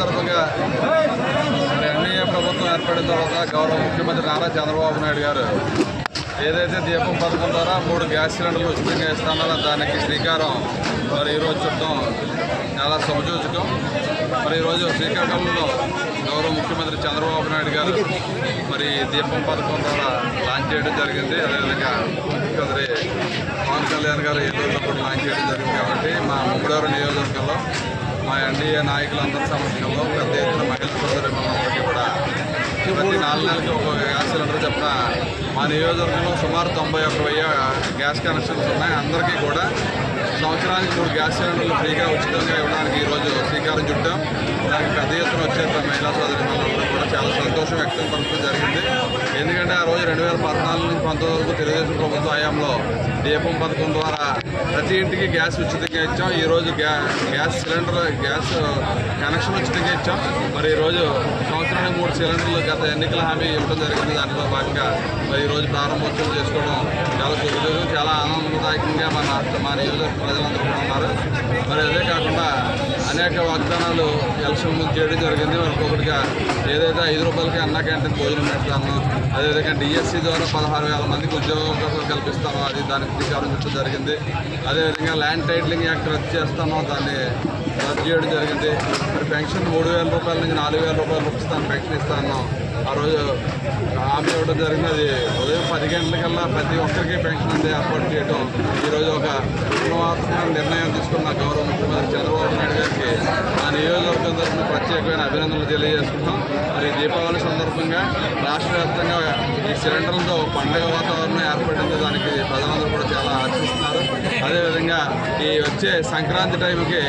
సందర్భంగా ఎన్డీఏ ప్రభుత్వం ఏర్పడిన తర్వాత గౌరవ ముఖ్యమంత్రి నారా చంద్రబాబు నాయుడు గారు ఏదైతే దీపం పథకం ద్వారా మూడు గ్యాస్ సిలిండర్లు ఉచితంగా ఇస్తానో దానికి శ్రీకారం మరి ఈరోజు చుట్టం చాలా సమజూచకం. మరి ఈరోజు శ్రీకాకుళంలో గౌరవ ముఖ్యమంత్రి చంద్రబాబు నాయుడు గారు మరి దీపం పథకం ద్వారా లాంచ్ చేయడం జరిగింది. అదేవిధంగా ముఖ్యమంత్రి పవన్ కళ్యాణ్ గారు ఈరోజు కూడా లాంచ్ చేయడం జరిగింది కాబట్టి మా ముమ్మడూరు నియోజకవర్గంలో మా ఎన్డీఏ నాయకులందరి సమక్షంలో పెద్ద ఎత్తున మహిళా సోదరులందరికీ కూడా ప్రతి నాలుగు నెలలకి ఒక గ్యాస్ సిలిండర్ చెప్పిన మా నియోజకవర్గంలో సుమారు తొంభై ఒక్క వెయ్యి గ్యాస్ కనెక్షన్స్ ఉన్నాయి. అందరికీ కూడా సంవత్సరానికి మూడు గ్యాస్ సిలిండర్లు ఫ్రీగా ఉచితంగా ఇవ్వడానికి ఈరోజు శ్రీకారం చుట్టాం. దానికి పెద్ద ఎత్తున వచ్చేట మహిళా సోదరులందరూ కూడా చాలా సంతోషం వ్యక్తం పరచడం జరిగింది. ఎందుకంటే ఆ రోజు రెండు వేల పద్నాలుగు నుంచి పంతొమ్మిది వరకు తెలుగుదేశం ప్రభుత్వ హయాంలో దీపం పథకం ద్వారా ప్రతి ఇంటికి గ్యాస్ ఉచితంగా ఇచ్చాం. ఈరోజు గ్యా గ్యాస్ సిలిండర్ గ్యాస్ కనెక్షన్ ఉచితంగా ఇచ్చాం. మరి ఈరోజు సంవత్సరానికి మూడు సిలిండర్లు గత ఎన్నికల హామీ ఇవ్వడం జరిగింది. దాంట్లో భాగంగా మరి ఈరోజు ప్రారంభోత్సవం చేసుకోవడం చాలా శుభలేదు చాలా ఆనందదాయకంగా మన మా నియోజకవర్గ ప్రజలందరూ కూడా ఉన్నారు. మరి అదే కాకుండా అనేక వాగ్దానాలు ఎలక్షన్ ముందు చేయడం జరిగింది. మరి ఒకటిగా ఏదైతే ఐదు రూపాయలకి అన్న క్యాంటీన్ భోజనం పెడతాను అదేవిధంగా డిఎస్సి ద్వారా పదహారు వేల మందికి ఉద్యోగం కల్పిస్తాను అది దానికి శ్రీకారం చుట్టూ జరిగింది. అదేవిధంగా ల్యాండ్ టైటిలింగ్ యాక్ట్ రద్దు చేస్తాను దాన్ని రద్దు చేయడం జరిగింది. మరి పెన్షన్ మూడు వేల రూపాయల నుంచి నాలుగు వేల రూపాయలు ఇస్తాను పెన్షన్ ఇస్తాను. ఆ రోజు హామీ ఇవ్వడం జరిగింది. అది ఉదయం పది గంటలకల్లా ప్రతి ఒక్కరికి పెన్షన్ అందే ఏర్పాటు చేయడం ఈరోజు ఒక విప్లవాత్మక నిర్ణయం తీసుకున్న గౌరవ ముఖ్యమంత్రి చంద్రబాబు నాయుడు గారికి ఆ నియోజకవర్గం తరఫున ప్రత్యేకమైన అభినందనలు తెలియజేసుకుంటాం మరి దీపావళి సందర్భంగా రాష్ట్ర వ్యాప్తంగా ఈ సిలిండర్లతో పండుగ వాతావరణం ఏర్పడింది దానికి ప్రజలందరూ కూడా చాలా ఆశిస్తున్నారు. అదేవిధంగా ఈ వచ్చే సంక్రాంతి టైంకి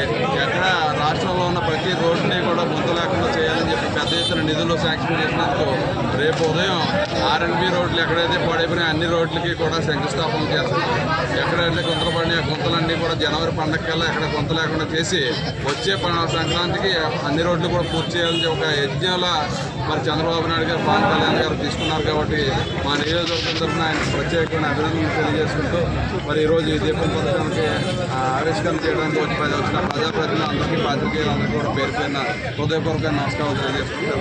ఎక్కడ రాష్ట్రంలో ఉన్న ప్రతి రోడ్డుని కూడా గుంత లేకుండా చేయాలని చెప్పి నిధులు శాంక్షన్ చేసినందుకు రేపు ఉదయం ఆర్ఎన్బి రోడ్లు ఎక్కడైతే పడిపోయినా అన్ని రోడ్లకి కూడా శంకుస్థాపన చేస్తున్నాం. ఎక్కడైతే గుంతలు పడిన గుంతలన్నీ కూడా జనవరి పండగ కల్లా ఎక్కడ గుంత లేకుండా చేసి వచ్చే ప- సంక్రాంతికి అన్ని రోడ్లు కూడా పూర్తి చేయాలని ఒక యజ్ఞంలా మరి చంద్రబాబు నాయుడు గారు పవన్ కళ్యాణ్ గారు తీసుకున్నారు కాబట్టి మా నియోజకవర్గం తరఫున ఆయన ప్రత్యేకమైన అభినందనలు తెలియజేసుకుంటూ మరి ఈరోజు ఈ దీపం పథకానికి ఆవిష్కరణ చేయడానికి వచ్చి ప్రజ- వచ్చిన ప్రజాప్రతినిధులందరికీ పాత్రికేయులందరికీ కూడా పేరు పైన హృదయపూర్వక నమస్కారం తెలియజేసుకుంటారు